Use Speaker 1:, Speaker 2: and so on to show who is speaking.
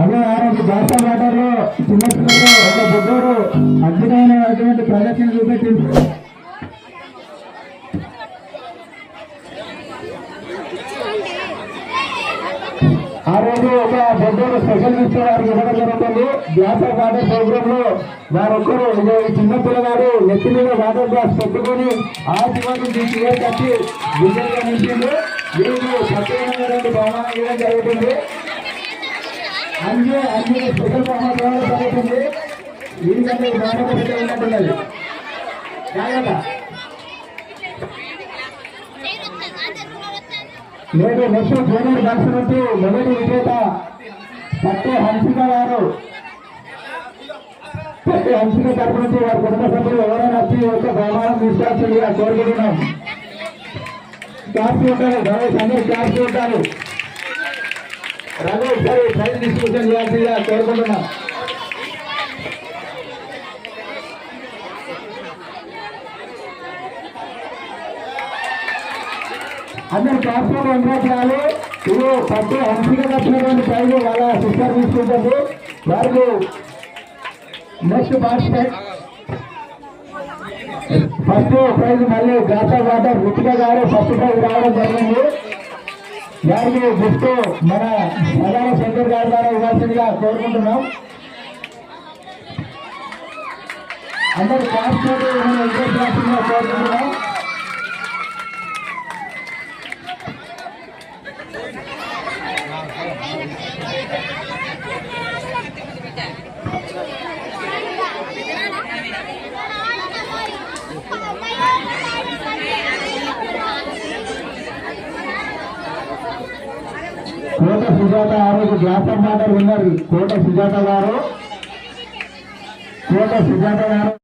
Speaker 1: అదే ఆ రోజు భాష మాటల్లో చిన్న పిల్లలు ఒక బుద్ధుడు అద్భుతమైనటువంటి ప్రదర్శన చూపెట్టింది. ఆ రోజు ఒక బొడ్డోడు స్పెషల్ గిఫ్ట్ వారికి ఇవ్వడం జరుగుతుంది. గ్లాస్ వాటర్ ప్రోగ్రామ్లో వారొక్కరు చిన్న పిల్లగాడు నెత్తి మీద వాటర్ గ్లాస్ పెట్టుకొని ఆ శివాన్ని తీసుకునే కట్టి విజయంగా నిలిచింది వీరికి సత్యమైనటువంటి బహుమానం ఇవ్వడం జరుగుతుంది. అంజే అంజే స్పెషల్ బహుమానం ఇవ్వడం జరుగుతుంది వీరికంటే బాగా ఉన్నట్టున్నది జాగ్రత్త. నేడు నెక్స్ట్ జూనియర్ బాక్స్ నుంచి మొదటి విజేత పట్టే హంసిక గారు. పట్టే హంసిక తరపు నుంచి వారి కుటుంబ సభ్యులు ఎవరైనా వచ్చి యొక్క బహుమానం తీసుకోవాల్సిందిగా కోరుకుంటున్నాం క్లాస్ ఉంటారు గణేష్ అన్ని క్లాస్ ఉంటారు రమేష్ గారు ప్రైజ్ డిస్ట్రిబ్యూషన్ చేయాల్సిందిగా కోరుకుంటున్నాం. అందరు ట్రాన్స్పోర్ట్ ఎంట్రా చేయాలి ఇది పట్టు హంసిగా వచ్చినటువంటి ప్రైజ్ వాళ్ళ సిస్టర్ తీసుకుంటారు వారికి నెక్స్ట్ బాస్కెట్ ఫస్ట్ ప్రైజ్ మళ్ళీ గాథా గాథ రుచిగా గారు ఫస్ట్ ప్రైజ్ రావడం జరిగింది. వారికి గిఫ్ట్ మన ప్రధాన శంకర్ గారి ద్వారా ఇవ్వాల్సిందిగా కోరుకుంటున్నాం. అందరు ట్రాన్స్పోర్ట్ ఎంట్రెన్స్ రాసిందిగా కోరుకుంటున్నాం. కోట సుజాత ఆ రోజు గ్లాస్ ఆఫ్ వాటర్ విన్నారు కోట సుజాత గారు. కోట సుజాత గారు.